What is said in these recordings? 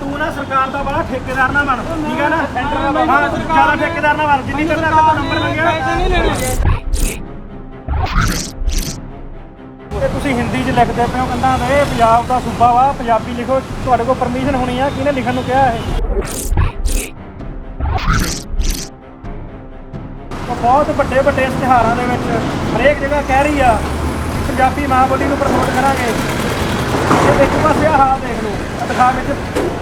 ਤੂੰ ਨਾ ਸਰਕਾਰ ਦਾ ਬੜਾ ਠੇਕੇਦਾਰ ਨਾ ਬਣ। ਠੀਕ ਹੈ ਨਾ? ਸੈਂਟਰ ਦਾ ਹਾਂ, ਜ਼ਿਆਦਾ ਠੇਕੇਦਾਰ ਨਾ ਬਣ। ਜਿੰਨੀ ਤੇਰੇ ਨਾਲ ਨੰਬਰ ਮੰਗਿਆ। ਨਹੀਂ ਲੈਣੇ ਤੇ ਤੁਸੀਂ ਹਿੰਦੀ 'ਚ ਲਿਖਦੇ ਪਏ ਹੋ ਕਹਿੰਦਾ ਇਹ ਪੰਜਾਬ ਦਾ ਸੂਬਾ ਵਾ। ਪੰਜਾਬੀ ਲਿਖੋ। ਤੁਹਾਡੇ ਕੋਲ ਪਰਮਿਸ਼ਨ ਹੋਣੀ ਆ। ਕਿਹਨੇ ਲਿਖਣ ਨੂੰ ਕਿਹਾ ਇਹ? ਬਹੁਤ ਵੱਡੇ ਵੱਡੇ ਇਸ਼ਤਿਹਾਰਾਂ ਦੇ ਵਿੱਚ ਹਰੇਕ ਜਗ੍ਹਾ ਕਹਿ ਰਹੀ ਆ, ਪੰਜਾਬੀ ਮਾਂ ਬੋਲੀ ਨੂੰ ਪ੍ਰਮੋਟ ਕਰਾਂਗੇ। ਇੱਕ ਪਾਸੇ ਆ ਹਾਲ ਦੇਖ ਲਓ। ਦਿਖਾ ਵਿੱਚ।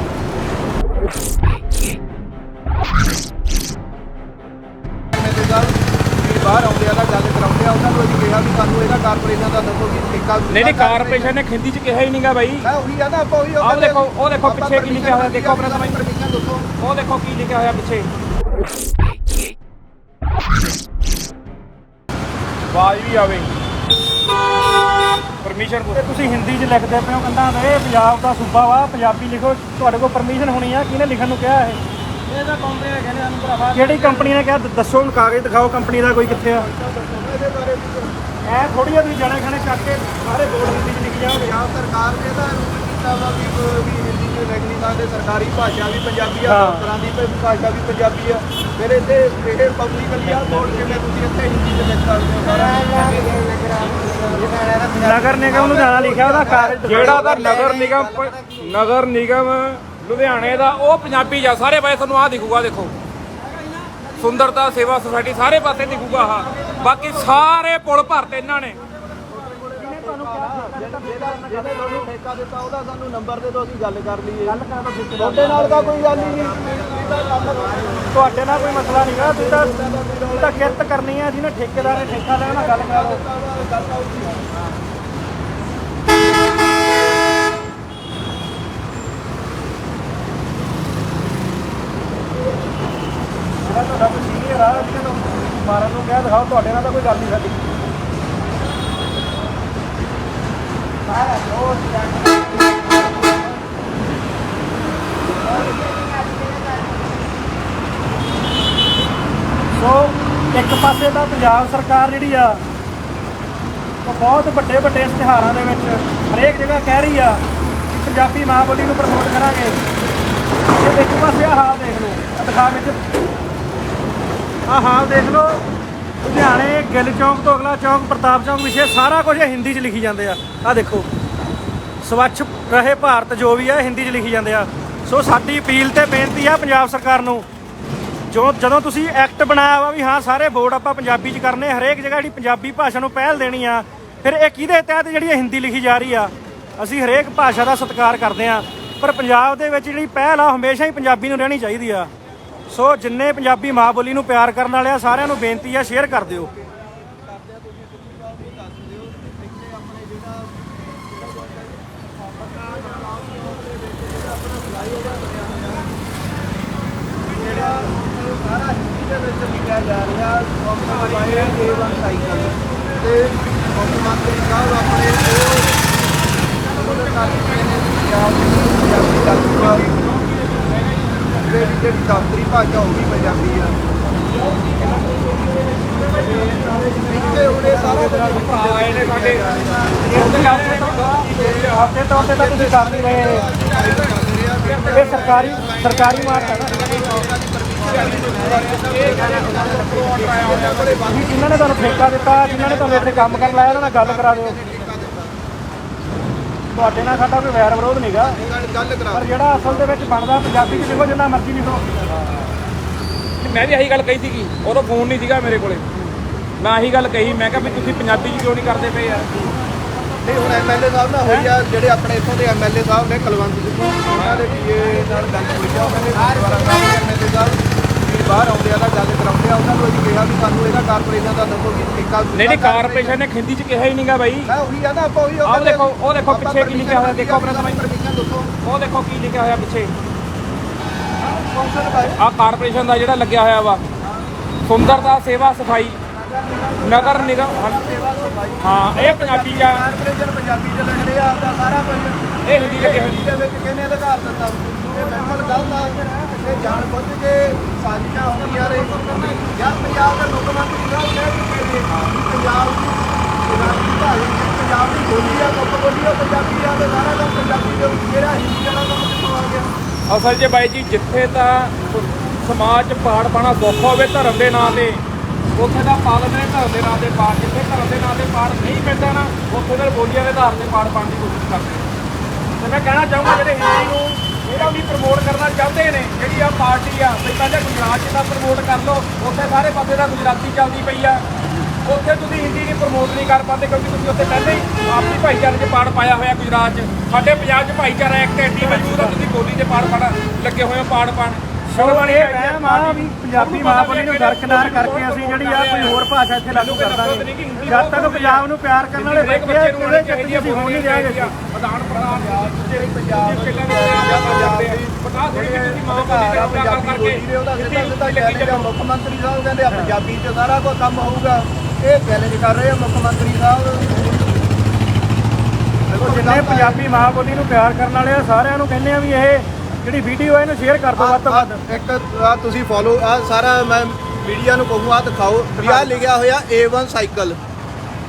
ਐਮਐਲਏ ਸਾਹਿਬ ਵੀ ਬਾਹਰ ਆਉਂਦੇ ਆ ਤਾਂ ਗੱਲ ਕਰਾਉਂਦੇ ਆ ਉਹਨਾਂ ਨੂੰ ਅਸੀਂ ਕਿਹਾ ਵੀ ਸਾਨੂੰ ਇਹਦਾ ਕਾਰਪੋਰੇਸ਼ਨ ਦਾ ਦੱਸੋ ਕਿ ਠੇਕਾ ਨਹੀਂ ਨਹੀਂ ਕਾਰਪੋਰੇਸ਼ਨ ਨੇ ਖਿੰਦੀ ਚ ਕਿਹਾ ਹੀ ਨਹੀਂਗਾ ਬਾਈ। ਮੈਂ ਉਹੀ ਆ ਨਾ ਆਪਾਂ ਉਹੀ ਆਹ ਦੇਖੋ, ਉਹ ਦੇਖੋ ਪਿੱਛੇ ਕੀ ਲਿਖਿਆ ਹੋਇਆ, ਦੇਖੋ ਆਪਣਾ ਸਮਝ ਪਰਮਿਸ਼ਨ ਦੱਸੋ। ਉਹ ਦੇਖੋ ਕੀ ਲਿਖਿਆ ਹੋਇਆ ਪਿੱਛੇ। ਆਵਾਜ਼ ਵੀ ਆਵੇ। ਪਰਮਿਸ਼ਨ ਤੇ ਤੁਸੀਂ ਹਿੰਦੀ 'ਚ ਲਿਖਦੇ ਪਏ ਹੋ ਕਹਿੰਦਾ ਇਹ ਪੰਜਾਬ ਦਾ ਸੂਬਾ ਵਾ ਪੰਜਾਬੀ ਲਿਖੋ ਤੁਹਾਡੇ ਕੋਲ ਪਰਮਿਸ਼ਨ ਹੋਣੀ ਆ ਕਿਹਨੇ ਲਿਖਣ ਨੂੰ ਕਿਹਾ ਇਹ? ਇਹ ਤਾਂ ਕੰਪਨੀ ਨੇ ਕਹਿੰਦੇ ਸਾਨੂੰ ਭਰਾਵਾ। ਕਿਹੜੀ ਕੰਪਨੀ ਨੇ ਕਿਹਾ? ਦ- ਦੱਸੋ ਹੁਣ ਕਾਗਜ਼ ਦਿਖਾਓ ਕੰਪਨੀ ਦਾ ਕੋਈ ਕਿੱਥੇ ਆ? ਐ ਥੋੜੀ ਆ ਤੁਸੀਂ ਜਾਣੇ ਖਾਣੇ ਚੱਕ ਕੇ ਸਾਰੇ ਬੋਰਡ ਹਿੰਦੀ 'ਚ ਲਿਖ ਜਾਓਗੇ ਪੰਜਾਬ ਸਰਕਾਰ ਨੇ ਤਾਂ ਕੀਤਾ ਵਾ ਵੀ ਕੋਈ ਵੀ ਨਹੀਂ ਸਕਦੇ ਸਰਕਾਰੀ ਭਾਸ਼ਾ ਵੀ ਪੰਜਾਬੀ ਆ ਹਾਂ। ਦਫ਼ਤਰਾਂ ਦੀ ਭ- ਭਾਸ਼ਾ ਵੀ ਪੰਜਾਬੀ ਆ। ਫਿਰ ਇੱਥੇ ਇਹ ਪਬਲਿਕਲੀ ਆ ਬੋਰਡ ਕਿਵੇਂ ਤੁਸੀਂ ਇੱਥੇ ਹਿੰਦੀ ਚ ਲਿਖ ਸਕਦੇ ਹੋ ਸਾਰਾ ਨਗਰ ਨਿਗਮ ਨੂੰ ਜਾਣਾ ਲਿਖਿਆ ਉਹਦਾ ਕਾਗਜ਼ ਦਿਖਾਓ। ਜਿਹੜਾ ਤਾਂ ਨਗਰ ਨਿਗਮ ਪ- ਨਗਰ ਨਿਗਮ ਲੁਧਿਆਣੇ ਦਾ ਉਹ ਪੰਜਾਬੀ ਆ। ਸਾਰੇ ਪਾਸੇ ਤੁਹਾਨੂੰ ਆ ਦਿਖੂਗਾ ਦੇਖੋ। ਸੁੰਦਰਤਾ ਸੇਵਾ ਸੁਸਾਇਟੀ ਸਾਰੇ ਪਾਸੇ ਦਿਖੂਗਾ ਆ ਬਾਕੀ ਸਾਰੇ ਪੁਲ ਭਰਤੇ ਇਹਨਾਂ ਨੇ। ਜਿਹਨੇ ਤੁਹਾਨੂੰ ਠੇਕਾ ਦਿੱਤਾ ਉਹਦਾ ਸਾਨੂੰ ਨੰਬਰ ਦੇ ਦਿਓ ਅਸੀਂ ਗੱਲ ਕਰ ਲਈਏ ਗੱਲ ਕਰ ਦੋ ਤੁਹਾਡੇ ਨਾਲ ਤਾਂ ਕੋਈ ਗੱਲ ਹੀ ਨਹੀਂ। ਤੁਹਾਡੇ ਨਾਲ ਕੋਈ ਮਸਲਾ ਨਹੀਂਗਾ ਤੁਸੀਂ ਤਾਂ ਤਾਂ ਕਿਰਤ ਕਰਨੀ ਆ ਜਿਹਨੇ ਠੇਕੇਦਾਰ ਨੇ ਠੇਕਾ ਲਿਆ ਉਹਨਾਂ ਗੱਲ ਕਰਾ ਲਓ ਜਿਹੜਾ ਤੁਹਾਡਾ ਕੋਈ ਸੀਨੀਅਰ ਆ ਜਿਹਨੇ ਨੂੰ ਮਾਰਨ ਨੂੰ ਕਿਹਾ ਦਿਖਾਓ। ਤੁਹਾਡੇ ਨਾਲ ਤਾਂ ਕੋਈ ਗੱਲ ਨਹੀਂ ਸਾਡੀ। ਸੋ ਇੱਕ ਪਾਸੇ ਤਾਂ ਪੰਜਾਬ ਸਰਕਾਰ ਜਿਹੜੀ ਆ, ਉਹ ਬਹੁਤ ਵੱਡੇ ਵੱਡੇ ਇਸ਼ਤਿਹਾਰਾਂ ਦੇ ਵਿੱਚ ਹਰੇਕ ਜਗ੍ਹਾ ਕਹਿ ਰਹੀ ਆ ਕਿ ਪੰਜਾਬੀ ਮਾਂ ਬੋਲੀ ਨੂੰ ਪ੍ਰਮੋਟ ਕਰਾਂਗੇ। ਤੇ ਇੱਕ ਪਾਸੇ ਆਹ ਹਾਲ ਦੇਖ ਲਓ, ਆਹ ਦਿਖਾ ਵਿੱਚ। ਆਹ ਹਾਲ ਦੇਖ ਲਓ ਲੁਧਿਆਣੇ, ਗਿੱਲ ਚੌਂਕ ਤੋਂ ਅਗਲਾ ਚੌਂਕ, ਪ੍ਰਤਾਪ ਚੌਂਕ ਵਿਸ਼ੇ, ਸਾਰਾ ਕੁਝ ਹਿੰਦੀ 'ਚ ਲਿਖੀ ਜਾਂਦੇ ਆ। ਆ ਦੇਖੋ, ਸਵੱਛ ਰਹੇ ਭਾਰਤ ਜੋ ਵੀ ਆ ਹਿੰਦੀ 'ਚ ਲਿਖੀ ਜਾਂਦੇ ਆ। ਸੋ ਸਾਡੀ ਅਪੀਲ ਤੇ ਬੇਨਤੀ ਆ ਪੰਜਾਬ ਸਰਕਾਰ ਨੂੰ, ਜੋ ਜਦੋਂ ਤੁਸੀਂ ਐਕਟ ਬਣਾਇਆ ਵਾ ਵੀ ਹਾਂ, ਸਾਰੇ ਬੋਰਡ ਆਪਾਂ ਪੰਜਾਬੀ 'ਚ ਕਰਨੇ ਹਰੇਕ ਜਗ੍ਹਾ ਜਿਹੜੀ ਪੰਜਾਬੀ ਭਾਸ਼ਾ ਨੂੰ ਪਹਿਲ ਦੇਣੀ ਆ, ਫਿਰ ਇਹ ਕਿਹਦੇ ਤਹਿਤ ਜਿਹੜੀ ਇਹ ਹਿੰਦੀ ਲਿਖੀ ਜਾ ਰਹੀ ਆ? ਅਸੀਂ ਹਰੇਕ ਭਾਸ਼ਾ ਦਾ ਸਤਿਕਾਰ ਕਰਦੇ ਆ, ਪਰ ਪੰਜਾਬ ਦੇ ਵਿੱਚ ਜਿਹੜੀ ਪਹਿਲ ਆ ਹਮੇਸ਼ਾ ਹੀ ਪੰਜਾਬੀ ਨੂੰ ਰਹਿਣੀ ਚਾਹੀਦੀ ਆ। ਸੋ ਜਿੰਨੇ ਪੰਜਾਬੀ ਮਾਂ ਬੋਲੀ ਨੂੰ ਪਿਆਰ ਕਰਨ ਵਾਲੇ ਆ ਸਾਰਿਆਂ ਨੂੰ ਬੇਨਤੀ ਆ ਸ਼ੇਅਰ ਕਰ ਦਿਓ ਸਾਰਾ ਹਿੰਦੀ ਦੇ ਵਿੱਚ ਲਿਖਿਆ ਜਾ ਰਿਹਾ ਕੰਪਨੀ A1 ਸਾਈਕਲ ਤੇ ਮੁੱਖ ਮੰਤਰੀ ਸਾਹਿਬ ਆਪਣੇ ਉਹ ਉਹਦੇ ਦੀ ਜਿਹੜੀ ਦਫ਼ਤਰੀ ਭਾਸ਼ਾ ਉਹ ਵੀ ਪੰਜਾਬੀ ਆ। ਇੱਥੇ ਉਹਨੇ ਸਾਰਾ ਭਰਾ ਆਏ ਨੇ ਸਾਡੇ। ਆਪਦੇ ਤੌਰ ਤੇ ਤਾਂ ਤੁਸੀਂ ਕਰ ਨਹੀਂ ਰਹੇ ਇਹ ਸਰਕਾਰੀ ਸਰਕਾਰੀ ਮਾਰਕ ਹੈ ਨਾ। ਵੀ ਨੇ ਤੁਹਾਨੂੰ ਠੇਕਾ ਦਿੱਤਾ, ਜਿਨ੍ਹਾਂ ਨੇ ਤੁਹਾਨੂੰ ਇੱਥੇ ਕੰਮ ਕਰਨ ਲਾਇਆ, ਉਹਨਾਂ ਨਾਲ ਗੱਲ ਕਰਾ ਦਿਓ। ਤੁਹਾਡੇ ਨਾਲ ਸਾਡਾ ਕੋਈ ਵੈਰ ਵਿਰੋਧ ਨਹੀਂਗਾ ਗੱਲ ਕਰਾ ਪਰ ਜਿਹੜਾ ਅਸਲ ਦੇ ਵਿੱਚ ਬਣਦਾ ਪੰਜਾਬੀ ਚ ਲਿਖੋ ਜਿੰਨਾ ਮਰਜ਼ੀ ਲਿਖੋ। ਮੈਂ ਵੀ ਆਹੀ ਗੱਲ ਕਹੀ ਸੀਗੀ ਉਦੋਂ ਫੋਨ ਨਹੀਂ ਸੀਗਾ ਮੇਰੇ ਕੋਲੇ। ਮੈਂ ਆਹੀ ਗੱਲ ਕਹੀ ਮੈਂ ਕਿਹਾ ਵੀ ਤੁਸੀਂ ਪੰਜਾਬੀ 'ਚ ਕਿਉਂ ਨਹੀਂ ਕਰਦੇ ਪਏ ਯਾਰ? ਨਹੀਂ ਹੁਣ ਐਮਐਲਏ ਸਾਹਿਬ ਨਾਲ ਹੋਈ ਆ ਜਿਹੜੇ ਆਪਣੇ ਇੱਥੋਂ ਦੇ ਐਮਐਲਏ ਸਾਹਿਬ ਨੇ ਕੁਲਵੰਤ ਸਿੱਧੂ ਉਹਨਾਂ ਦੇ ਪੀਏ ਨਾਲ ਗੱਲ ਹੋਈ ਆ ਉਹਨਾਂ ਨੇ ਦੁਆਰਾ ਸਾਹਿਬ ਐਮਐਲਏ ਸਾਹਿਬ। ਬਾਹਰ ਆਉਂਦੇ ਆ ਤਾਂ ਗੱਲ ਕਰਾਉਂਦੇ ਆ। ਉਹਨਾਂ ਨੂੰ ਅਸੀਂ ਕਿਹਾ ਵੀ ਸਾਨੂੰ ਇਹਦਾ ਕਾਰਪੋਰੇਸ਼ਨ ਦਾ ਦੱਸੋ ਕਿ ਠੇਕਾ ਨਹੀਂ ਨਹੀਂ ਕਾਰਪੋਰੇਸ਼ਨ ਨੇ ਖਿੰਦੀ 'ਚ ਕਿਹਾ ਹੀ ਨਹੀਂਗਾ ਬਾਈ। ਮੈਂ ਉਹੀ ਆ ਨਾ ਆਪਾਂ ਉਹੀ ਆਹ ਦੇਖੋ, ਉਹ ਦੇਖੋ ਪਿੱਛੇ ਕੀ ਲਿਖਿਆ ਹੋਇਆ, ਦੇਖੋ ਆਪਣਾ ਸਮਝ। ਪਰਮਿਸ਼ਨ ਦੱਸੋ। ਉਹ ਦੇਖੋ ਕੀ ਲਿਖਿਆ ਹੋਇਆ ਪਿੱਛੇ। ਆਹ ਕਾਰਪੋਰੇਸ਼ਨ ਦਾ ਜਿਹੜਾ ਲੱਗਿਆ ਹੋਇਆ ਵਾ ਸੁੰਦਰਤਾ ਸੇਵਾ ਸਫ਼ਾਈ ਨਗਰ ਨਿਗਮ। ਹਾਂ ਇਹ ਪੰਜਾਬੀ ਆ। ਕਾਰਪੋਰੇਸ਼ਨ ਪੰਜਾਬੀ ਚ ਲਿਖਦੇ ਆ ਆਪਦਾ ਸਾਰਾ ਕੁਝ। ਇਹ ਹਿੰਦੀ ਲਿਖਿਆ ਹਿੰਦੀ ਦੇ ਵਿੱਚ ਕਿਹਨੇ ਅਧਿਕਾਰ ਦਿੱਤਾ? ਇਹ ਬਿਲਕੁਲ ਗਲਤ ਆ ਇਹ ਜਾਣ ਬੁੱਝ ਕੇ ਸਾਜ਼ਿਸ਼ਾਂ ਹੁੰਦੀਆਂ ਨੇ। ਯਾਰ ਪੰਜਾਬ ਦੇ ਮੁੱਖ ਮੰਤਰੀ ਸਾਹਿਬ ਕਹਿ ਚੁੱਕੇ ਨੇ ਪੰਜਾਬ ਦੀ ਜਨਾਨੀ ਭਾਈ ਪੰਜਾਬ ਦੀ ਬੋਲੀ ਆ ਮੁੱਖ ਬੋਲੀ ਆ, ਪੰਜਾਬੀ ਆ, ਤੇ ਸਾਰਾ ਕੰਮ ਪੰਜਾਬੀ ਦੇ ਵਿੱਚ ਜਿਹੜਾ ਹਿੰਦੀ ਵਾਲਾ ਕੰਮ ਕਿੱਥੋਂ ਆ ਗਿਆ? ਅਸਲ 'ਚ ਬਾਈ ਜੀ, ਜਿੱਥੇ ਤਾਂ ਸਮਾਜ 'ਚ ਪਾੜ ਪਾਣਾ ਸੌਖਾ ਹੋਵੇ ਧਰਮ ਦੇ ਨਾਂ ਤੇ, ਉੱਥੇ ਦਾ ਪਾਲਣ ਨੇ ਧਰਮ ਦੇ ਨਾਂ ਤੇ ਪਾੜ, ਜਿੱਥੇ ਧਰਮ ਦੇ ਨਾਂ ਤੇ ਪਾੜ ਨਹੀਂ ਪੈਂਦਾ ਨਾ, ਉੱਥੇ ਦੇ ਬੋਲੀਆਂ ਦੇ ਆਧਾਰ ਤੇ ਪਾੜ ਪਾਉਣ ਦੀ ਕੋਸ਼ਿਸ਼ ਕਰਦੇ ਤੇ ਮੈਂ ਕਹਿਣਾ ਚਾਹੂੰਗਾ ਜਿਹੜੇ ਹਿੰਦੀ ਨੂੰ ਇਹਦਾ ਵੀ ਪ੍ਰਮੋਟ ਕਰਨਾ ਚਾਹੁੰਦੇ ਨੇ, ਜਿਹੜੀ ਆ ਪਾਰਟੀ ਆ ਵੀ ਪਹਿਲਾਂ ਗੁਜਰਾਤ 'ਚ ਤਾਂ ਪ੍ਰਮੋਟ ਕਰ ਲਓ, ਉੱਥੇ ਸਾਰੇ ਪਾਸੇ ਦਾ ਗੁਜਰਾਤੀ ਚੱਲਦੀ ਪਈ ਆ। ਉੱਥੇ ਤੁਸੀਂ ਹਿੰਦੀ ਦੀ ਪ੍ਰਮੋਟ ਨਹੀਂ ਕਰ ਪਾਉਂਦੇ ਕਿਉਂਕਿ ਤੁਸੀਂ ਉੱਥੇ ਪਹਿਲਾਂ ਹੀ ਆਪਣੀ ਭਾਈਚਾਰੇ 'ਚ ਪਾੜ ਪਾਇਆ ਹੋਇਆ ਗੁਜਰਾਤ 'ਚ। ਸਾਡੇ ਪੰਜਾਬ 'ਚ ਭਾਈਚਾਰਾ ਐਕਟ ਐਡੀ ਮੌਜੂਦ ਆ, ਤੁਸੀਂ ਬੋਲੀ 'ਚ ਪਾੜ ਪਾੜ ਲੱਗੇ ਹੋਏ ਹੋ ਪਾੜ ਪਾਣ ਸ਼ਰਮ ਇਹ ਵਹਿਮ ਆ ਵੀ ਪੰਜਾਬੀ ਮਾਂ ਬੋਲੀ ਨੂੰ ਦਰਕਨਾਰ ਕਰਕੇ ਅਸੀਂ ਜਿਹੜੀ ਆ ਕੋਈ ਹੋਰ ਭਾਸ਼ਾ ਇੱਥੇ ਲਾਗੂ ਕਰ ਦਾਂਗੇ ਜਦ ਤੱਕ ਪੰਜਾਬ ਨੂੰ ਪਿਆਰ ਕਰਨ ਵਾਲੇ ਬੱਚੇ ਆ ਆ ਅਸੀਂ ਹੋਣ ਨਹੀਂ ਦਿਆਂਗੇ। ਪ੍ਰਧਾਨ ਪ੍ਰਧਾਨ ਜਿਹੜੇ ਪੰਜਾਬ ਵੀ ਪੰਜਾਬ ਬਤਾ ਥੋੜੀ ਜਿਹੀ ਮਾਂ ਬੋਲੀ ਗੱਲ ਪੰਜਾਬੀ ਬੋਲੀ ਦੇ ਉਹਦਾ ਸਿੱਧਾ ਸਿੱਧਾ ਚੈਲੰਜ ਆ ਮੁੱਖ ਮੰਤਰੀ ਸਾਹਿਬ ਕਹਿੰਦੇ ਆ ਪੰਜਾਬੀ 'ਚ ਸਾਰਾ ਕੁਝ ਕੰਮ ਹੋਊਗਾ। ਇਹ ਚੈਲੰਜ ਕਰ ਰਹੇ ਆ ਮੁੱਖ ਮੰਤਰੀ ਸਾਹਿਬ। ਦੇਖੋ ਜਿੰਨੇ ਪੰਜਾਬੀ ਮਾਂ ਬੋਲੀ ਨੂੰ ਪਿਆਰ ਕਰਨ ਵਾਲੇ ਆ ਸਾਰਿਆਂ ਨੂੰ ਕਹਿੰਦੇ ਆ ਵੀ ਇਹ ਜਿਹੜੀ ਵੀਡੀਓ ਹੈ ਇਹਨੂੰ ਸ਼ੇਅਰ ਕਰ ਦਿਓ ਵੱਧ ਤੋਂ ਵੱਧ। ਇੱਕ ਆ ਤੁਸੀਂ ਫੋਲੋ ਆ ਸਾਰਾ ਮੈਂ ਮੀਡੀਆ ਨੂੰ ਕਹੂੰ ਆ ਦਿਖਾਓ। ਵੀ ਆ ਲਿਖਿਆ ਹੋਇਆ A1 ਸਾਈਕਲ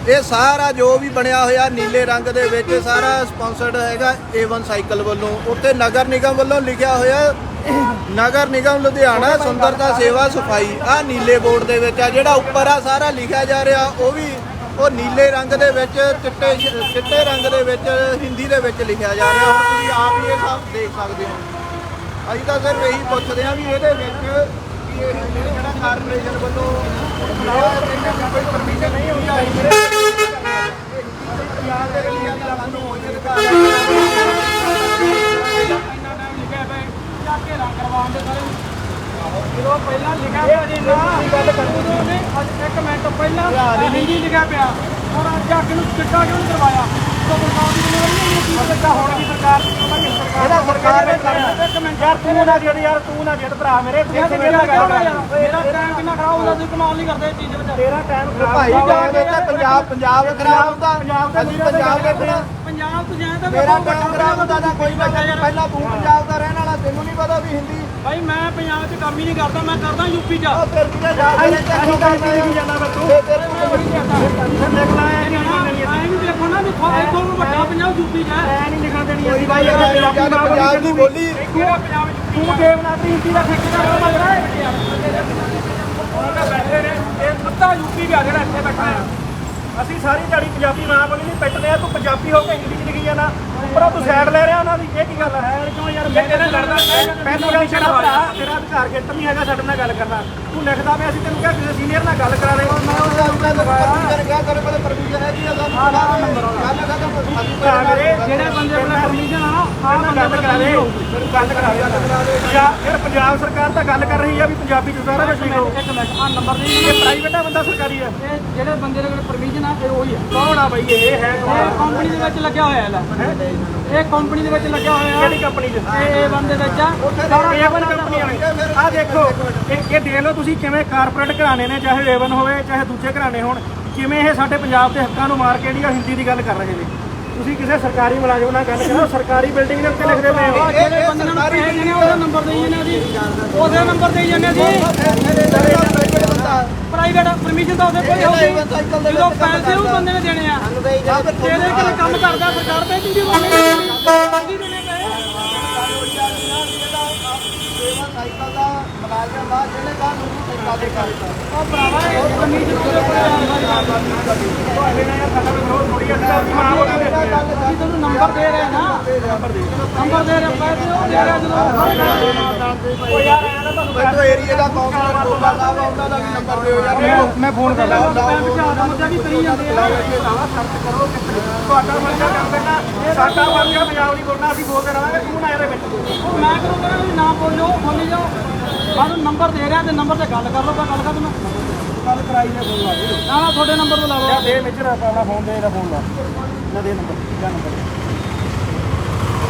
ਇਹ ਸਾਰਾ ਜੋ ਵੀ ਬਣਿਆ ਹੋਇਆ ਨੀਲੇ ਰੰਗ ਦੇ ਵਿੱਚ ਸਾਰਾ ਸਪਾਂਸਰਡ ਹੈਗਾ A1 ਸਾਈਕਲ ਵੱਲੋਂ। ਉੱਤੇ ਨਗਰ ਨਿਗਮ ਵੱਲੋਂ ਲਿਖਿਆ ਹੋਇਆ ਨਗਰ ਨਿਗਮ ਲੁਧਿਆਣਾ ਸੁੰਦਰਤਾ ਸੇਵਾ ਸਫ਼ਾਈ। ਆ ਨੀਲੇ ਬੋਰਡ ਦੇ ਵਿੱਚ ਆ ਜਿਹੜਾ ਉੱਪਰ ਆ ਸਾਰਾ ਲਿਖਿਆ ਜਾ ਰਿਹਾ। ਉਹ ਵੀ ਉਹ ਨੀਲੇ ਰੰਗ ਦੇ ਵਿੱਚ ਚਿੱਟੇ ਚਿੱਟੇ ਰੰਗ ਦੇ ਵਿੱਚ ਹਿੰਦੀ ਦੇ ਵਿੱਚ ਲਿਖਿਆ ਜਾ ਰਿਹਾ। ਹੁਣ ਤੁਸੀਂ ਆਪ ਹੀ ਇਹ ਸਭ ਦੇਖ ਸਕਦੇ ਹੋ। ਅਸੀਂ ਤਾਂ ਸਿਰਫ ਇਹੀ ਪੁੱਛਦੇ ਹਾਂ ਵੀ ਇਹਦੇ ਵਿੱਚ ਵੀ ਇਹ ਜਿਹੜਾ ਕਾਰਪੋਰੇਸ਼ਨ ਵੱਲੋਂ ਬਣਾਇਆ ਇਹਨਾਂ ਦੀ ਕੋਈ ਪਰਮਿਸ਼ਨ ਨਹੀਂ ਹੋਈ ਆਈ ਮੇਰੇ ਪੰਜਾਬ ਦੇ ਲਈ ਅੱਜ ਸਾਨੂੰ ਹੋਈ ਅਧਿਕਾਰ ਇੰਨਾ ਟਾਈਮ ਲਿਖਿਆ ਪਿਆ ਜਾ ਕੇ ਰੰਗ ਕਰਵਾਉਣ ਦੇ ਸਾਰੇ। ਜਦੋਂ ਪਹਿਲਾਂ ਲਿਖਿਆ ਪਿਆ ਜੀ ਨਾ ਗੱਲ ਕਰੂਗੇ ਨੇ ਅੱਜ ਇੱਕ ਮਿੰਟ ਪਹਿਲਾਂ ਹਿੰਦੀ ਲਿਖਿਆ ਪਿਆ। ਔਰ ਅੱਜ ਆ ਕੇ ਨੂੰ ਚਿੱਟਾ ਕਿਉਂ ਨਹੀਂ ਕਰਵਾਇਆ? ਇਹਦਾ ਸਰਕਾਰ ਨੇ ਯਾਰ ਤੂੰ ਨਾ ਜਿੱਦ ਯਾਰ ਤੂੰ ਨਾ ਜਿੱਦ ਭਰਾ ਮੇਰੇ ਤੂੰ ਟਾਈਮ ਕਿੰਨਾ ਖਰਾਬ ਹੁੰਦਾ ਤੁਸੀਂ ਕਮਾਲ ਨਹੀਂ ਕਰਦੇ ਚੀਜ਼ ਵਿੱਚ ਤੇਰਾ ਟਾਈਮ ਖਰਾਬ ਭਾਈ ਜਾਣ ਦੇ ਤਾਂ ਪੰਜਾਬ ਪੰਜਾਬ ਖਰਾਬ ਹੁੰਦਾ। ਪੰਜਾਬ ਦੇ ਪੰਜਾਬ ਦੇ ਬਿਨਾਂ ਪੰਜਾਬ ਤੋਂ ਜਾਏ ਤਾਂ ਮੇਰਾ ਟਾਈਮ ਖਰਾਬ ਹੁੰਦਾ ਤਾਂ ਕੋਈ ਨਾ ਪਹਿਲਾਂ ਤੂੰ ਪੰਜਾਬ ਦਾ ਰਹਿਣ ਵਾਲਾ, ਤੈਨੂੰ ਨਹੀਂ ਪਤਾ ਵੀ ਹਿੰਦੀ ਭਾਈ ਮੈਂ ਪੰਜਾਬ 'ਚ ਕੰਮ ਹੀ ਨਹੀਂ ਕਰਦਾ ਮੈਂ ਕਰਦਾ ਯੂਪੀ 'ਚ। ਉਹ ਫਿਰ ਕਿਹਨੇ ਜਾ ਕੇ ਅਸੀਂ ਤਾਂ ਇੱਥੇ ਲਿਖੀ ਜਾਂਦਾ ਵਾ ਤੂੰ? ਤੇ ਤੇਰੇ ਕੋਲ ਬੜੀ ਪਰਮਿਸ਼ਨ ਦੇਖ ਲੈ ਇਹ ਨਹੀਂ ਆਏ ਵੀ ਦੇਖੋ ਨਾ ਵੀ ਥੋੜਾ ਇਥੋਂ ਵੱਡਾ ਪੰਜਾਬ ਯੂਪੀ 'ਚ ਹੈ। ਐ ਨਹੀਂ ਲਿਖਣ ਦੇਣੀ ਅਸੀਂ। ਭਾਈ ਪੰਜਾਬ ਪੰਜਾਬ ਦੀ ਬੋਲੀ। ਕਿਹੜਾ ਪੰਜਾਬ ਤੂੰ ਦੇਵਨਾਥੀ ਹਿੰਦੀ ਦਾ ਠੇਕੇਦਾਰ ਬਣ ਰਿਹਾ ਹੈ ਉਹਨਾਂ ਬੈਠੇ ਨੇ। ਇਹ ਅੱਧਾ ਯੂਪੀ ਵੀ ਆ ਜਿਹੜਾ ਇੱਥੇ ਬੈਠਾ ਹੈ। ਅਸੀਂ ਸਾਰੀ ਦਿਹਾੜੀ ਪੰਜਾਬੀ ਮਾਂ ਬੋਲੀ ਨਹੀਂ ਪਿੱਟਦੇ ਆ ਤੂੰ ਪੰਜਾਬੀ ਹੋ ਕੇ ਹਿੰਦੀ ਚ ਲਿਖੀ ਜਾਣਾ ਉੱਪਰੋਂ ਤੂੰ ਸਾਈਡ ਲੈ ਰਿਹਾ ਉਹਨਾਂ ਦੀ ਇਹ ਕੀ ਗੱਲ ਹੈ ਕਿਉਂ ਯਾਰ ਮੈਂ ਤੇਰੇ ਲੜਦਾ ਪਹਿਲਾਂ ਗੱਲ ਛੱਡ ਭਰਾ ਤੇਰਾ ਅਧਿਕਾਰ ਖੇਤਰ ਨਹੀਂ ਹੈਗਾ ਸਾਡੇ ਨਾਲ ਗੱਲ ਕਰਨਾ। ਤੂੰ ਲਿਖਦਾ ਪਿਆ ਅਸੀਂ ਤੈਨੂੰ ਕਿਹਾ ਕਿਸੇ ਸੀਨੀਅਰ ਨਾਲ ਗੱਲ ਕਰਾ ਦੇ। ਮੈਂ ਉਹਦਾ ਉਹਨਾਂ ਦਾ ਪਰਮਿਸ਼ਨ ਕਿਹਾ ਤੇਰੇ ਕੋਲ ਪਰਮਿਸ਼ਨ ਹੈ ਜੀ ਅਸਾਂ ਆਹ ਨੰਬਰ ਭਰਾ ਮੇਰੇ ਜਿਹੜੇ ਬੰਦੇ ਕੋਲ ਪਰਮਿਸ਼ਨ ਆ ਆਹ ਗੱਲ ਕਰਾ ਦੇ। ਫਿਰ ਗੱਲ ਕਰਾ ਦੇ ਜਾਂ ਫਿਰ ਪੰਜਾਬ ਸਰਕਾਰ ਤਾਂ ਗੱਲ ਕਰ ਰਹੀ ਆ ਵੀ ਪੰਜਾਬੀ ਚ ਸਾਰਾ ਕੁਝ ਲਿਖੋ ਇੱਕ ਮਿੰਟ ਆ ਨੰਬਰ ਦੇ ਇਹ ਪ੍ਰਾਈਵੇਟ ਆ ਬੰਦਾ ਸਰਕਾਰੀ ਆ। ਇਹ ਜਿਹੜੇ ਬੰਦੇ ਦੇ ਕੋਲ ਪਰਮਿਸ਼ਨ ਆ ਇਹ ਉਹੀ ਆ। ਕੌਣ ਆ ਬਈ ਇਹ? ਹੈ ਇਹ ਕੌਣ ਕੰਪਨੀ ਦੇ ਵਿੱਚ ਲੱਗਿਆ ਹੋਇਆ ਲੈ। ਇਹ ਕੰਪਨੀ ਦੇ ਵਿੱਚ ਲੱਗਿਆ ਹੋਇਆ ਕਿਹੜੀ ਕੰਪਨੀ ਚ ਇਹ ਬੰਦੇ ਵਿੱਚ ਆ ਸਾਰਾ ਏਵਨ ਕੰਪਨੀ ਵਾਲੇ ਆ ਦੇਖੋ ਇਹ ਇਹ ਦੇਖ ਲਓ ਤੁਸੀਂ ਕਿਵੇਂ ਕਾਰਪੋਰੇਟ ਘਰਾਣੇ ਨੇ ਚਾਹੇ ਏਵਨ ਹੋਵੇ ਚਾਹੇ ਦੂਜੇ ਘਰਾਣੇ ਹੋਣ ਕਿਵੇਂ ਇਹ ਸਾਡੇ ਪੰਜਾਬ ਦੇ ਹੱਕਾਂ ਨੂੰ ਮਾਰ ਕੇ ਜਿਹੜੀ ਹਿੰਦੀ ਦੀ ਗੱਲ ਕਰ ਰਹੇ ਨੇ ਤੁਸੀਂ ਕਿਸੇ ਸਰਕਾਰੀ ਮੁਲਾਜ਼ਮ ਨਾਲ ਗੱਲ ਕਰੋ ਸਰਕਾਰੀ ਬਿਲਡਿੰਗ ਦੇ ਉੱਤੇ ਲਿਖਦੇ ਪਏ ਹੋ ਜਿਹੜੇ ਬੰਦੇ ਨੂੰ ਪੈਸੇ ਦੇਣੇ ਉਹਦਾ ਨੰਬਰ ਦੇਈ ਜਾਂਦੇ ਜੀ ਉਹਦੇ ਨੰਬਰ ਦੇਈ ਜਾਂਦੇ ਜੀ ਪ੍ਰਾਈਵੇਟ ਪਰਮਿਸ਼ਨ ਤਾਂ ਉਹਦੇ ਕੋਈ ਹੋਊਗੀ ਜਦੋਂ ਪੈਸੇ ਉਹ ਬੰਦੇ ਨੇ ਦੇਣੇ ਆ। ਤੇਰੇ ਕੋਲ ਕੰਮ ਕਰਦਾ ਸਰਕਾਰ ਤੇ ਚੰਗੀ ਬੰਦੀ ਦੇਣੇ ਪਏ ਸਾਈਕਲ ਦਾ ਮੁਲਾਜ਼ਮ ਦਾ ਜਿਹਨੇ ਦਾ ਨੂੰ ਸਰਕਾਰ ਦੇ ਕਰ ਉਹ ਭਰਾਵਾ ਇਹ ਪਰਮਿਸ਼ਨ ਉਹਦੇ ਕੋਲ ਆ? ਤੁਹਾਡੇ ਨਾਲ ਸਾਡਾ ਵਿਰੋਧ ਥੋੜੀ ਅੱਛਾ ਮਾਂ ਬੋਲੀ ਦੇ ਅਸੀਂ ਤੁਹਾਨੂੰ ਨੰਬਰ ਦੇ ਰਹੇ ਨਾ ਨੰਬਰ ਦੇ ਰਹੇ ਪੈਸੇ ਉਹ ਦੇ ਰਿਹਾ ਜਦੋਂ ਉਹ ਯਾਰ ਐਂ ਨਾ ਤੁਹਾਨੂੰ ਮੈਨੂੰ ਏਰੀਆ ਦਾ ਕਾਉਂਸਲਰ ਗੋਪਾ ਸਾਹਿਬ ਆ ਉਹਨਾਂ ਦਾ ਵੀ ਨੰਬਰ ਦਿਓ ਯਾਰ। ਮੈਂ ਫੋਨ ਕਰ ਲਾਓ ਲਾਓ। ਦਾ ਮੁੱਦਾ ਵੀ ਕਰੀ ਜਾਂਦੇ ਆ। ਤੁਹਾਡਾ ਵਰਗਾ ਕੰਮ ਕਰਨਾ ਸਾਡਾ ਵਰਗਾ ਪੰਜਾਬ ਨਹੀਂ ਬੋਲਣਾ ਅਸੀਂ ਬੋਲਦੇ ਰਹਾਂਗੇ ਤੂੰ ਨਾ ਇਹਦੇ ਵਿੱਚ ਉਹ ਮੈਂ ਕਰੂੰਗਾ ਵੀ ਨਾ ਬੋਲੋ ਬੋਲੀ ਜਾਓ। ਸਾਨੂੰ ਨੰਬਰ ਦੇ ਰਿਹਾ ਤੇ ਨੰਬਰ ਤੇ ਗੱਲ ਕਰ ਲਓ ਤਾਂ ਗੱਲ ਕਰ ਦੂੰ ਗੱਲ ਕਰਾਈ ਨੇ ਫੋਨ ਲਾ ਦੇ ਨਾ ਨਾ ਤੁਹਾਡੇ ਨੰਬਰ ਤੋਂ ਲਾ ਲਓ। ਦੇ ਮੇਜਰ ਆਪਣਾ ਫੋਨ ਦੇ ਇਹਦਾ ਫੋਨ ਲਾ। ਨਾ ਦੇ ਨੰਬਰ ਕਿਆ ਨੰਬਰ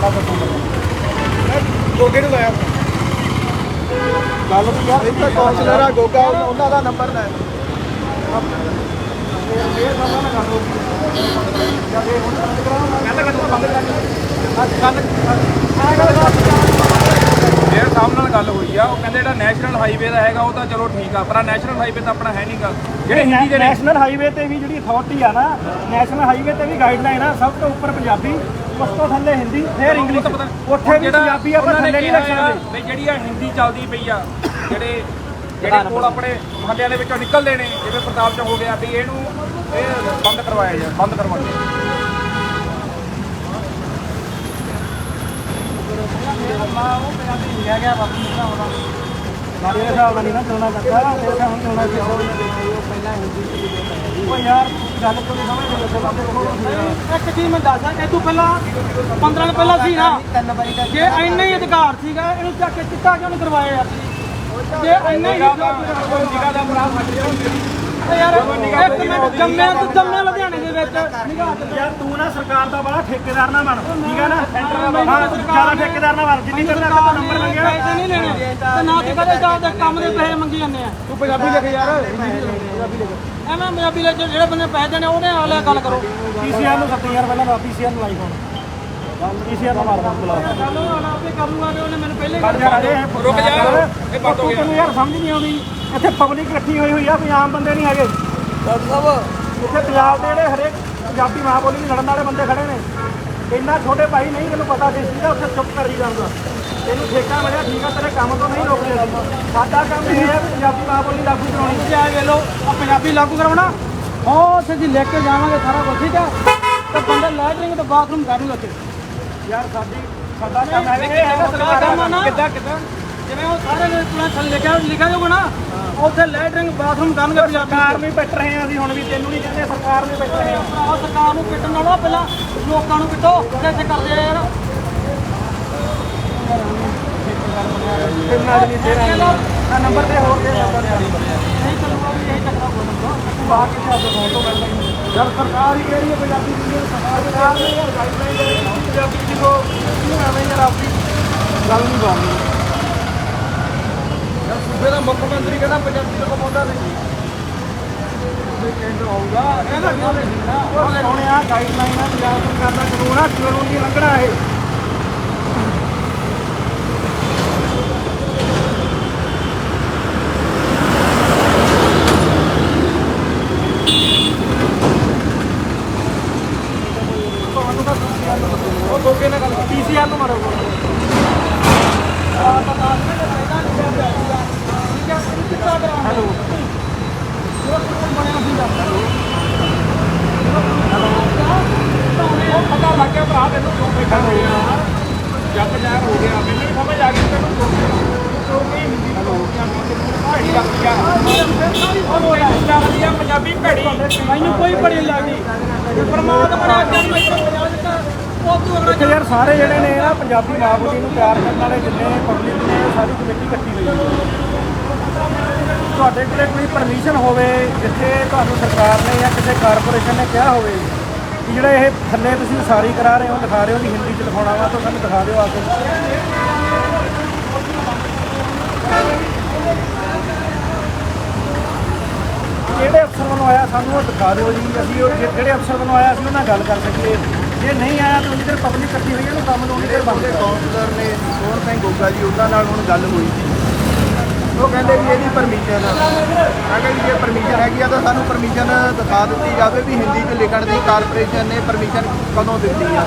ਲਾ ਦੇ ਨੰਬਰ ਗੋਗੇ ਨੂੰ ਲਾਇਆ। ਗੱਲ ਵੀ ਯਾਰ ਇੱਥੇ ਕਾਉਂਸਲਰ ਆ ਗੋਗਾ ਉਹਨਾਂ ਦਾ ਨੰਬਰ ਲੈ ਇਹ ਸਾਡਾ ਨਾ ਗੱਲ ਹੋ ਗਈ ਜਦ ਇਹ ਹੁਣ ਬੰਦ ਕਰਾਉਣਾ ਗੱਲ ਕਰਨਾ ਬੰਦ ਕਰ ਅੱਜ ਗੱਲ ਆ ਗੱਲ ਮੇਰੇ ਸਾਹਿਬ ਨਾਲ ਗੱਲ ਹੋਈ ਆ ਉਹ ਕਹਿੰਦੇ ਜਿਹੜਾ ਨੈਸ਼ਨਲ ਹਾਈਵੇ ਦਾ ਹੈਗਾ ਉਹ ਤਾਂ ਚਲੋ ਠੀਕ ਆ ਪਰ ਨੈਸ਼ਨਲ ਹਾਈਵੇ ਤਾਂ ਆਪਣਾ ਹੈ ਨਹੀਂਗਾ ਜਿਹੜੇ ਹਿੰਦੀ ਦੇ ਨੈਸ਼ਨਲ ਹਾਈਵੇ ਤੇ ਵੀ ਜਿਹੜੀ ਅਥਾਰਟੀ ਆ ਨਾ ਨੈਸ਼ਨਲ ਹਾਈਵੇ ਤੇ ਵੀ ਗਾਈਡਲਾਈਨ ਆ ਸਭ ਤੋਂ ਉੱਪਰ ਪੰਜਾਬੀ ਉਸ ਤੋਂ ਥੱਲੇ ਹਿੰਦੀ ਫਿਰ ਇੰਗਲਿਸ਼ ਉੱਥੇ ਵੀ ਪੰਜਾਬੀ ਆਪਾਂ ਨੇ ਥੱਲੇ ਨਹੀਂ ਰੱਖ ਸਕਦੇ। ਵੀ ਜਿਹੜੀ ਆ ਹਿੰਦੀ ਚੱਲਦੀ ਪਈ ਆ ਜਿਹੜੇ ਜਿਹੜੇ ਕੋਲ ਆਪਣੇ ਮਹੱਲਿਆਂ ਦੇ ਵਿੱਚੋਂ ਨਿਕਲਦੇ ਨੇ ਜਿਵੇਂ ਪ੍ਰਤਾਪ ਚ ਹੋ ਗਿਆ ਵੀ ਇਹਨੂੰ ਇਹ ਬੰਦ ਕਰਵਾਇਆ ਜਾ ਬੰਦ ਕਰਵਾਇਆ ਮੇਰੇ ਹਿਸਾਬ ਨਾਲ ਨਹੀਂ ਨਾ ਚੱਲਣਾ ਚਾਹੀਦਾ ਤੇਰੇ ਹਿਸਾਬ ਨਾਲ ਚੱਲਣਾ ਚਾਹੀਦਾ ਉਹ ਯਾਰ ਗੱਲ ਤੋਂ ਨਹੀਂ ਸਮਝਦੇ ਜਦੋਂ ਬਾਬੇ ਕੋਲ ਇੱਕ ਚੀਜ਼ ਮੈਂ ਦੱਸਦਾ ਇਹ ਤੋਂ ਪਹਿਲਾਂ 15 ਦਿਨ ਪਹਿਲਾਂ ਸੀ ਨਾ। ਜੇ ਇੰਨਾ ਹੀ ਅਧਿਕਾਰ ਸੀਗਾ ਇਹਨੂੰ ਚੱਕ ਕੇ ਚਿੱਟਾ ਕਿਉਂ ਨਹੀਂ ਕਰਵਾਇਆ ਯਾਰ? ਤੁਸੀਂ? ਜੇ ਇੰਨਾ ਹੀ ਨਿਗਾਹ ਦਾ ਭਰਾ ਸਾਡੇ ਤੇ ਯਾਰ ਇੱਕ ਮਿੰਟ ਜੰਮਿਆ ਤੂੰ ਵਿੱਚ ਯਾਰ ਤੂੰ ਨਾ ਸਰਕਾਰ ਦਾ ਬੜਾ ਠੇਕੇਦਾਰ ਨਾ ਬਣ ਠੀਕ ਹੈ ਨਾ? ਸੈਂਟਰ ਦਾ ਹਾਂ ਜ਼ਿਆਦਾ ਠੇਕੇਦਾਰ ਨਾ ਬਣ ਜਿੰਨੀ ਤੇਰੇ ਨਾਲ ਸਰਕਾਰ ਨੰਬਰ ਨੇ ਮੰਗਿਆ ਪੈਸੇ ਨਹੀਂ ਲੈਣੇ। ਤੇ ਨਾ ਤੇ ਕਦੇ ਦਾ ਕੰਮ ਦੇ ਪੈਸੇ ਮੰਗੀ ਜਾਂਦੇ ਆ। ਤੂੰ ਪੰਜਾਬੀ ਲਿਖ ਯਾਰ। ਐਵੇਂ ਪੰਜਾਬੀ ਦੇ ਜਿਹੜੇ ਬੰਦੇ ਪੈਸੇ ਦੇਣੇ ਉਹਨੇ ਆਲੇ ਗੱਲ ਕਰੋ। ਪੀਸੀਆਰ ਨੂੰ 7000 ਪਹਿਲਾਂ ਦਾ ਪੀਸੀਆਰ ਨੂੰ ਲਾਈ ਫੋਨ ਪੀਸੀਆਰ ਨੂੰ ਮਾਰਦਾ ਬੁਲਾ ਗੱਲ ਉਹ ਆਲਾ ਆਪੇ ਕਰੂਗਾ ਤੇ ਉਹਨੇ ਮੈਨੂੰ ਪਹਿਲੇ ਹੀ ਕਰ ਗੱਲ ਯਾਰ ਅਰੇ ਰੁਕ ਜਾ, ਇਹ ਬੰਦ ਹੋ ਗਿਆ। ਤੈਨੂੰ ਯਾਰ ਸਮਝ ਨਹੀਂ ਆਉਂਦੀ। ਇੱਥੇ ਪਬਲਿਕ ਇਕੱਠੀ ਹੋਈ ਹੋਈ ਆ ਵੀ ਆਮ ਬੰਦੇ ਨਹੀਂ ਹੈਗੇ। ਇੱਥੇ ਪੰਜਾਬ ਦੇ ਜਿਹੜੇ ਹਰੇਕ ਪੰਜਾਬੀ ਮਾਂ ਬੋਲੀ ਲੜਨ ਵਾਲੇ ਬੰਦੇ ਖੜੇ ਨੇ। ਇੰਨਾ ਛੋਟੇ ਭਾਈ ਨਹੀਂ ਤੈਨੂੰ ਪਤਾ ਚੀਜ਼ ਦਾ ਉੱਥੇ ਚੁੱਪ ਕਰੀ ਜਾਂਦਾ। ਤੈਨੂੰ ਠੇਕਾ ਮਿਲਿਆ ਠੀਕ ਆ ਤੇਰੇ ਕੰਮ ਤੋਂ ਨਹੀਂ ਰੋਕਦੇ ਸਾਡਾ ਕੰਮ ਇਹ ਹੈ ਪੰਜਾਬੀ ਮਾਂ ਬੋਲੀ ਲਾਗੂ ਕਰਾਉਣੀ। ਤੁਸੀਂ ਆਏ ਵੇਲੋ ਆ ਪੰਜਾਬੀ ਲਾਗੂ ਕਰਾਉਣਾ। ਉਹ ਉੱਥੇ ਜੀ ਲੈ ਕੇ ਜਾਵਾਂਗੇ ਸਾਰਾ ਕੁਝ ਠੀਕ ਆ? ਤੇ ਬੰਦੇ ਲੈਟਰਿੰਗ ਤੇ ਬਾਥਰੂਮ ਕਰਨਗੇ ਉੱਥੇ। ਯਾਰ ਸਾਡੀ ਸਾਡਾ ਕੰਮ ਹੈ ਇਹ ਸਰਕਾਰ ਆ ਦਾ। ਕਿੱਦਾਂ ਕਿੱਦਾਂ? ਜਿਵੇਂ ਉਹ ਸਾਰੇ ਪੁਲਾਂ ਥੱਲੇ ਲਿਖਿਆ ਲਿਖਿਆ ਜਾਊਗਾ ਨਾ ਉੱਥੇ ਲੈਟਰਿੰਗ ਬਾਥਰੂਮ ਕਰਨਗੇ ਸਰਕਾਰ ਨੂੰ ਹੀ ਪਿੱਟ ਰਹੇ ਆ ਅਸੀਂ ਹੁਣ ਵੀ ਤੈਨੂੰ ਨਹੀਂ ਕਹਿੰਦੇ ਸਰਕਾਰ ਨੂੰ ਹੀ ਪਿੱਟ ਰਹੇ ਆ ਭਰਾ ਸਰਕਾਰ ਨੂੰ ਪਿੱਟਣ ਨਾਲੋਂ ਪਹਿਲਾਂ ਲੋਕਾਂ ਨੂੰ ਪਿੱਟੋ ਕਿੱਥੇ ਕਰਦੇ ਆ ਯਾਰ। ਕਿੰਨਾ ਦੇ ਰਹੇ ਆ ਨੰਬਰ ਤੇ ਹੋਰ ਦੇ ਨੰਬਰ ਨਹੀਂ ਚੱਲੂਗਾ ਵੀ ਇਹ ਚੱਕਰਾ ਬੋਲੂਗਾ ਤੂੰ ਬਾਹਰ ਕਿੱਥੇ ਤੋਂ ਪਹਿਲਾਂ ਹੀ ਯਾਰ ਸਰਕਾਰ ਹੀ ਕਹਿ ਰਹੀ ਹੈ ਪੰਜਾਬੀ ਦੀ? ਸਰਕਾਰ ਨੇ ਯਾਰ ਗਾਈਡਲਾਈਨ ਦੇ ਹੈ ਪੰਜਾਬੀ ਦੀ ਕੋ ਐਵੇਂ ਯਾਰ ਆਪਦੀ ਗੱਲ ਨਹੀਂ ਬਣਦੀ। ਸੂਬੇ ਦਾ ਮੁੱਖ ਮੰਤਰੀ ਕਹਿੰਦਾ ਪੰਜਾਬੀ ਤੋਂ ਕਮਾਉਂਦਾ ਨਹੀਂ ਕੇਂਦਰ ਹੋਊਗਾ ਇਹਦਾ ਕਿਉਂ ਨਹੀਂ ਨਾ ਉਹ ਸੋਹਣਿਆ ਗਾਈਡਲਾਈਨ ਪੰਜਾਬ ਸਰਕਾਰ ਦਾ ਕਾਨੂੰਨ ਆ ਕਾਨੂੰਨ ਦੀ ਲੰਘਣਾ ਇਹ ਤੁਹਾਨੂੰ ਤਾਂ ਪੀਸੀਆਰ ਨੂੰ ਉਹ ਦੋਗੇ ਨਾਲ ਗੱਲ ਪੀਸੀਆਰ ਨੂੰ ਮਾਰੋ ਹੈਲੋ ਉਹ ਪਤਾ ਲੱਗ ਗਿਆ ਭਰਾ ਤੈਨੂੰ ਕਿਉਂ ਬੈਠਾ ਹੋਇਆ ਜੱਗ ਜ਼ਾਹਰ ਹੋ ਗਿਆ ਮੈਨੂੰ ਵੀ ਸਮਝ ਆ ਗਈ ਤੈਨੂੰ ਕਿਉਂ ਕਿਉਂ ਨਹੀਂ ਹਿੰਦੀ ਨੂੰ ਭੈੜੀ ਲੱਗਦੀ ਆ ਉਹ ਤੈਨੂੰ ਲੱਗਦੀ ਆ ਪੰਜਾਬੀ ਭੈੜੀ। ਮੈਨੂੰ ਕੋਈ ਬੜੀ ਨੀ ਲੱਗਦੀ। ਪਰਮਾਤਮਾ ਨੇ ਅੱਗੇ ਮੈਨੂੰ ਪੰਜਾਬ ਦਿੱਤਾ। ਉਹ ਤੂੰ ਅਗਲਾ ਇੱਥੇ ਯਾਰ, ਸਾਰੇ ਜਿਹੜੇ ਨੇ ਨਾ ਪੰਜਾਬੀ ਮਾਂ ਬੋਲੀ ਨੂੰ ਪਿਆਰ ਕਰਨ ਵਾਲੇ ਜਿੰਨੇ ਪਬਲਿਕ ਨੇ ਸਾਰੀ ਕਮੇਟੀ ਇਕੱਠੀ ਹੋਈ ਤੁਹਾਡੇ ਕੋਲੇ ਕੋਈ ਪਰਮਿਸ਼ਨ ਹੋਵੇ, ਜਿੱਥੇ ਤੁਹਾਨੂੰ ਸਰਕਾਰ ਨੇ ਜਾਂ ਕਿਸੇ ਕਾਰਪੋਰੇਸ਼ਨ ਨੇ ਕਿਹਾ ਹੋਵੇ ਕਿ ਜਿਹੜਾ ਇਹ ਥੱਲੇ ਤੁਸੀਂ ਸਾਰੀ ਕਰਾ ਰਹੇ ਹੋ, ਦਿਖਾ ਰਹੇ ਹੋ ਵੀ ਹਿੰਦੀ ਚ ਲਿਖਾਉਣਾ ਵਾ, ਤਾਂ ਸਾਨੂੰ ਦਿਖਾ ਦਿਓ ਆ ਕੇ ਕਿਹੜੇ ਅਫਸਰ ਵੱਲੋਂ ਆਇਆ ਸਾਨੂੰ ਉਹ ਦਿਖਾ ਦਿਓ ਜੀ ਅਸੀਂ ਉਹ ਜਿ- ਜਿਹੜੇ ਅਫਸਰ ਵੱਲੋਂ ਆਇਆ ਅਸੀਂ ਉਹਨਾਂ ਨਾਲ ਗੱਲ ਕਰ ਸਕੀਏ। ਜੇ ਨਹੀਂ ਆਇਆ ਤਾਂ ਉਨੀ ਦੇਰ ਪਬਲਿਕ ਇਕੱਠੀ ਹੋਈ ਹੈ ਉਹਨੂੰ ਕੰਮ ਨੂੰ ਉਨੀ ਦੇਰ ਬੰਦ ਸਾਡੇ ਕਰੋ। ਕਾਉਂਸਲਰ ਨੇ ਸੋਹਣ ਸਿੰਘ ਗੋਗਾ ਜੀ ਉਹਨਾਂ ਨਾਲ ਹੁਣ ਗੱਲ ਹੋਈ ਸੀ। ਉਹ ਕਹਿੰਦੇ ਵੀ ਇਹਦੀ ਪਰਮਿਸ਼ਨ ਮੈਂ ਕਿਹਾ ਵੀ ਜੇ ਪਰਮਿਸ਼ਨ ਹੈਗੀ ਆ ਤਾਂ ਸਾਨੂੰ ਪਰਮਿਸ਼ਨ ਦਿਖਾ ਦਿੱਤੀ ਜਾਵੇ ਵੀ ਹਿੰਦੀ 'ਚ ਲਿਖਣ ਦੀ ਕਾਰਪੋਰੇਸ਼ਨ ਨੇ ਪਰਮਿਸ਼ਨ ਕਦੋਂ ਦਿੱਤੀ ਆ।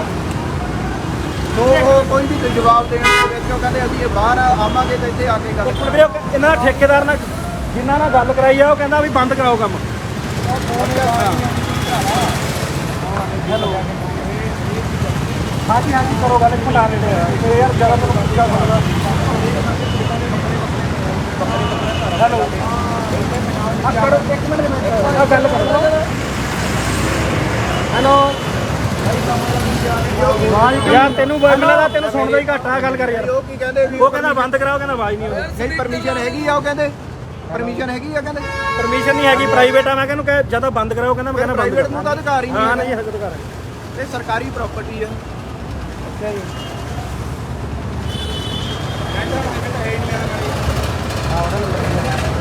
ਤੋ ਉਹ ਕੋਈ ਵੀ ਜਵਾਬ ਦੇਣ ਦੇ ਵਿੱਚ ਉਹ ਕਹਿੰਦੇ ਅਸੀਂ ਇਹ ਬਾਹਰ ਆਵਾਂਗੇ ਤੇ ਇੱਥੇ ਆ ਕੇ ਗੱਲ ਵੀਰੇ, ਉਹ ਇਹਨਾਂ ਠੇਕੇਦਾਰ ਨਾਲ ਜਿਨ੍ਹਾਂ ਨਾਲ ਗੱਲ ਕਰਾਈ ਆ ਉਹ ਕਹਿੰਦਾ ਵੀ ਬੰਦ ਕਰਾਓ ਕੰਮ। ਹਾਂਜੀ ਹਾਂਜੀ ਕਰੋ ਗੱਲ ਇੱਕ ਮਿੰਟ ਆ ਰਹੇ ਨੇ ਇਹ ਯਾਰ ਜਰਾ ਤੋਂ ਪੁੱਛਿਆ ਸਕਦਾ ਹੈਲੋ ਆ ਕਰੋ ਇੱਕ ਮਿੰਟ ਮਿੰਟ ਆ ਗੱਲ ਕਰੋ ਹੈਲੋ ਯਾਰ ਤੈਨੂੰ ਮਿਲਦਾ ਦਾ ਤੈਨੂੰ ਸੁਣਦਾ ਹੀ ਘੱਟ ਆ ਗੱਲ ਕਰ ਯਾਰ। ਉਹ ਕੀ ਕਹਿੰਦੇ ਉਹ ਕਹਿੰਦਾ ਬੰਦ ਕਰਾਓ ਕਹਿੰਦਾ ਆਵਾਜ਼ ਨਹੀਂ ਆਉਂਦੀ। ਨਹੀਂ ਪਰਮਿਸ਼ਨ ਹੈਗੀ ਆ ਉਹ ਕਹਿੰਦੇ। ਪਰਮਿਸ਼ਨ ਹੈਗੀ ਆ ਕਹਿੰਦੇ? ਪਰਮਿਸ਼ਨ ਨਹੀਂ ਹੈਗੀ ਪ੍ਰਾਈਵੇਟ ਆ। ਮੈਂ ਕਹਿੰਦਾ ਕਿ ਜਦੋਂ ਬੰਦ ਕਰਾਓ ਕਹਿੰਦਾ ਮੈਂ ਕਹਿੰਦਾ ਬੰਦ ਪ੍ਰਾਈਵੇਟ ਨੂੰ ਤਾਂ ਅਧਿਕਾਰ ਹੀ ਨਹੀਂ ਹਾਂ। ਨਹੀਂ ਹਜੇ ਕਰ ਇਹ ਸਰਕਾਰੀ ਪ੍ਰਾਪਰਟੀ ਆ।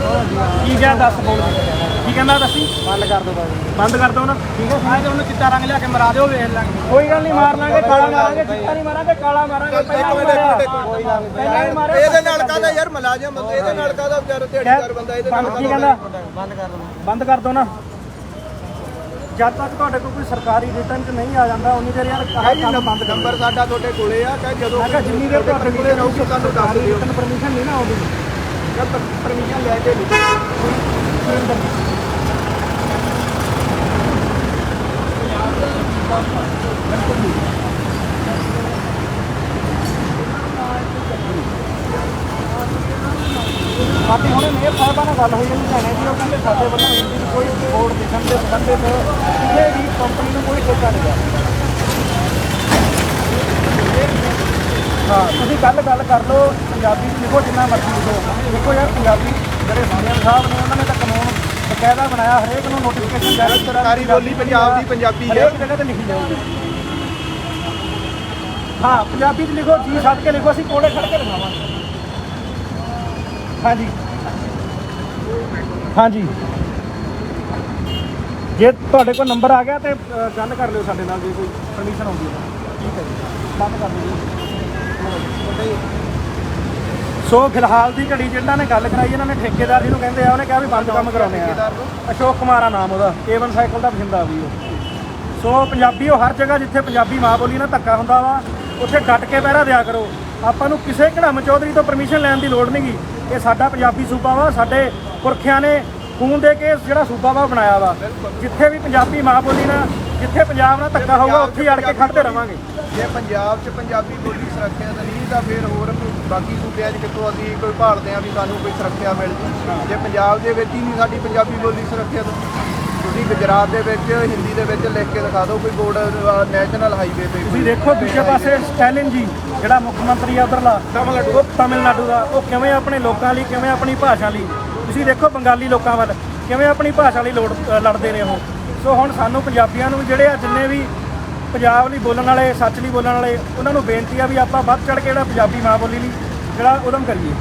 ਕੀ ਕਿਹਾ ਦੱਸ ਬੋਲ ਕੀ ਕਹਿੰਦਾ ਦੱਸੀ ਬੰਦ ਕਰ ਦੋ ਬੰਦ ਕਰ ਦੋ ਨਾ। ਠੀਕ ਹੈ ਤੇ ਉਹਨੂੰ ਚਿੱਟਾ ਰੰਗ ਲਿਆ ਕੇ ਮਰਾ ਦਿਓ ਵੇਖ ਲਾਂਗੇ। ਕੋਈ ਗੱਲ ਨਹੀਂ ਮਾਰ ਲਾਂਗੇ ਕਾਲਾ ਮਾਰਾਂਗੇ ਚਿੱਟਾ ਨਹੀਂ ਮਾਰਾਂਗੇ ਕਾਲਾ ਮਾਰਾਂਗੇ। ਪਹਿਲਾਂ ਕੋਈ ਗੱਲ ਨਹੀਂ। ਇਹਦੇ ਨਾਲ ਕਾਹਦਾ ਯਾਰ ਮੁਲਾਜ਼ਮ ਇਹਦੇ ਨਾਲ ਕਾਹਦਾ ਵਿਚਾਰਾ ਦਿਹਾੜੀਦਾਰ ਬੰਦਾ? ਇਹਦੇ ਨਾਲ ਬੰਦ ਕੀ ਕਹਿੰਦਾ ਬੰਦ? ਕਰ ਦੋ ਬੰਦ ਕਰ ਦੋ ਨਾ। ਜਦ ਤੱਕ ਤੁਹਾਡੇ ਕੋਲ ਕੋਈ ਸਰਕਾਰੀ ਰਿਟਰਨ 'ਚ ਨਹੀਂ ਆ ਜਾਂਦਾ ਉਨੀ ਦੇਰ ਯਾਰ ਆਹ ਹੈ ਜੀ ਕੰਮ ਬੰਦ ਕਰੋ ਨੰਬਰ ਸਾਡਾ ਤੁਹਾਡੇ ਕੋਲੇ ਆ ਚਾਹੇ ਜਦੋਂ ਮੈਂ ਕਿਹਾ ਜਿੰਨੀ ਦੇਰ ਤੁਹਾਡੇ ਕੋਲੇ ਰਹੂਗੀ ਤੁਹਾਨੂੰ ਦੱਸ ਦਿਓ। ਰਿਟਰਨ ਪਰਮਿਸ਼ਨ ਨਹੀਂ ਨਾ ਆਉਂਦੀ। ਜਦ ਤੱਕ ਪਰਮਿਸ਼ਨ ਲੈ ਕੇ ਨਹੀਂ। ਬਾਕੀ ਹੁਣੇ ਮੇਅਰ ਸਾਹਿਬਾਂ ਨਾਲ ਗੱਲ ਹੋਈ ਹੈ ਲੁਧਿਆਣੇ ਦੀ ਉਹ ਕਹਿੰਦੇ ਸਾਡੇ ਵੱਲੋਂ ਇੰਡੀ ਕੋਈ ਬੋਰਡ ਦਿਖਣ ਦੇ ਸੰਬੰਧਿਤ ਕਿਸੇ ਵੀ ਕੰਪਨੀ ਨੂੰ ਕੋਈ ਠੇਕਾ ਨਹੀਂ ਗਾ ਤੁਸੀਂ ਕੱਲ ਗੱਲ ਕਰ ਲਓ ਪੰਜਾਬੀ ਚ ਲਿਖੋ ਜਿੰਨਾ ਮਰਜ਼ੀ ਲਿਖੋ। ਦੇਖੋ ਯਾਰ ਪੰਜਾਬੀ ਜਿਹੜੇ ਸੀਐਮ ਸਾਹਿਬ ਨੇ ਉਹਨਾਂ ਨੇ ਤਾਂ ਕਾਨੂੰਨ ਬਕਾਇਦਾ ਬਣਾਇਆ ਹਰੇਕ ਨੂੰ ਨੋਟੀਫਿਕੇਸ਼ਨ ਜਾਰੀ ਕੀਤਾ ਸਰਕਾਰੀ ਬੋਲੀ ਪੰਜਾਬ ਦੀ ਪੰਜਾਬੀ ਹੈ। ਹਰੇਕ ਜਗ੍ਹਾ ਤੇ ਲਿਖੀ ਜਾਊਗੀ। ਹਾਂ ਪੰਜਾਬੀ ਚ ਲਿਖੋ ਜੀ ਛੱਡ ਕੇ ਲਿਖੋ ਅਸੀਂ ਕੋਲੇ ਖੜ ਕੇ ਲਿਖਾਵਾਂਗੇ। ਹਾਂਜੀ। ਹਾਂਜੀ। ਜੇ ਤੁਹਾਡੇ ਕੋਲ ਨੰਬਰ ਆ ਗਿਆ ਤੇ ਅ, ਗੱਲ ਕਰ ਲਿਓ ਸਾਡੇ ਨਾਲ ਜੇ ਕੋਈ ਪਰਮਿਸ਼ਨ ਆਉਂਦੀ ਹੈ ਠੀਕ ਹੈ ਜੀ। ਬੰਦ ਕਰ ਦਿਓ। ਜੀ ਸੋ ਫਿਲਹਾਲ ਦੀ ਘੜੀ ਜਿਹਨਾਂ ਨੇ ਗੱਲ ਕਰਾਈ ਇਹਨਾਂ ਨੇ ਠੇਕੇਦਾਰ ਜਿਹਨੂੰ ਕਹਿੰਦੇ ਆ ਉਹਨੇ ਕਿਹਾ ਵੀ ਬੰਦ ਕੰਮ ਕਰਾਉਣੇ ਆ। ਨੂੰ? ਅਸ਼ੋਕ ਕੁਮਾਰ ਆ ਨਾਮ ਉਹਦਾ A1 ਸਾਈਕਲ ਦਾ ਬਠਿੰਡਾ ਵੀ ਉਹ। ਸੋ ਪੰਜਾਬੀ ਉਹ ਹਰ ਜਗ੍ਹਾ ਜਿੱਥੇ ਪੰਜਾਬੀ ਮਾਂ ਬੋਲੀ ਨਾਲ ਧੱਕਾ ਹੁੰਦਾ ਵਾ ਉੱਥੇ ਡਟ ਕੇ ਪਹਿਰਾ ਦਿਆ ਕਰੋ। ਆਪਾਂ ਨੂੰ ਕਿਸੇ ਘੜਮ ਚੌਧਰੀ ਤੋਂ ਪਰਮਿਸ਼ਨ ਲੈਣ ਦੀ ਲੋੜ ਨਹੀਂਗੀ ਇਹ ਸਾਡਾ ਪੰਜਾਬੀ ਸੂਬਾ ਵਾ ਸਾਡੇ ਪੁਰਖਿਆਂ ਨੇ ਖੂਨ ਦੇ ਕੇ ਜਿਹੜਾ ਸੂਬਾ ਵਾ ਬਣਾਇਆ ਵਾ। ਜਿੱਥੇ ਵੀ ਪੰਜਾਬੀ ਮਾਂ ਬੋਲੀ ਨਾਲ ਜਿੱਥੇ ਪੰਜਾਬ ਨਾਲ ਧੱਕਾ ਹੋਊਗਾ ਉੱਥੇ ਅੜ ਕੇ ਖੜਦੇ ਰਵਾਂਗੇ। ਜੇ ਪੰਜਾਬ 'ਚ ਪੰਜਾਬੀ ਬੋਲੀ ਸੁਰੱਖਿਅਤ ਨਹੀਂ ਤਾਂ ਫਿਰ ਹੋਰ ਬਾਕੀ ਸੂਬਿਆਂ 'ਚ ਕਿੱਥੋਂ ਅਸੀਂ ਕੋਈ ਭਾਲਦੇ ਆ ਵੀ ਸਾਨੂੰ ਕੋਈ ਸੁਰੱਖਿਆ ਮਿਲ ਜੂ। ਜੇ ਪੰਜਾਬ ਦੇ ਵਿੱਚ ਹੀ ਨਹੀਂ ਸਾਡੀ ਪੰਜਾਬੀ ਬੋਲੀ ਸੁਰੱਖਿਅਤ ਤੁਸੀਂ ਗੁਜਰਾਤ ਦੇ ਵਿੱਚ ਹਿੰਦੀ ਦੇ ਵਿੱਚ ਲਿਖ ਕੇ ਦਿਖਾ ਦਿਓ ਕੋਈ ਬੋਰਡ ਨੈਸ਼ਨਲ ਹਾਈਵੇ ਤੇ ਤੁਸੀਂ ਦੇਖੋ ਦੂਜੇ ਪਾਸੇ ਸਟੈਲਿਨ ਜੀ ਜਿਹੜਾ ਮੁੱਖ ਮੰਤਰੀ ਆ ਉਧਰਲਾ ਤਮਿਲਨਾਡੂ। ਉਹ ਤਮਿਲਨਾਡੂ ਦਾ ਉਹ ਕਿਵੇਂ ਆਪਣੇ ਲੋਕਾਂ ਲਈ ਕਿਵੇਂ ਆਪਣੀ ਭਾਸ਼ਾ ਲਈ? ਤੁਸੀਂ ਦੇਖੋ ਬੰਗਾਲੀ ਲੋਕਾਂ ਵੱਲ ਕਿਵੇਂ ਆਪਣੀ ਭਾਸ਼ਾ ਲਈ ਲੜਦੇ ਨੇ ਉਹ। ਸੋ ਹੁਣ ਸਾਨੂੰ ਪੰਜਾਬੀਆਂ ਨੂੰ ਜਿਹੜੇ ਆ ਜਿੰਨੇ ਵੀ ਪੰਜਾਬ ਲਈ ਬੋਲਣ ਵਾਲੇ, ਸੱਚ ਲਈ ਬੋਲਣ ਵਾਲੇ, ਉਹਨਾਂ ਨੂੰ ਬੇਨਤੀ ਆ ਵੀ ਆਪਾਂ ਵੱਧ ਚੜ ਕੇ ਜਿਹੜਾ ਪੰਜਾਬੀ ਮਾਂ ਬੋਲੀ ਲਈ, ਜਿਹੜਾ ਉਦਮ ਕਰੀਏ।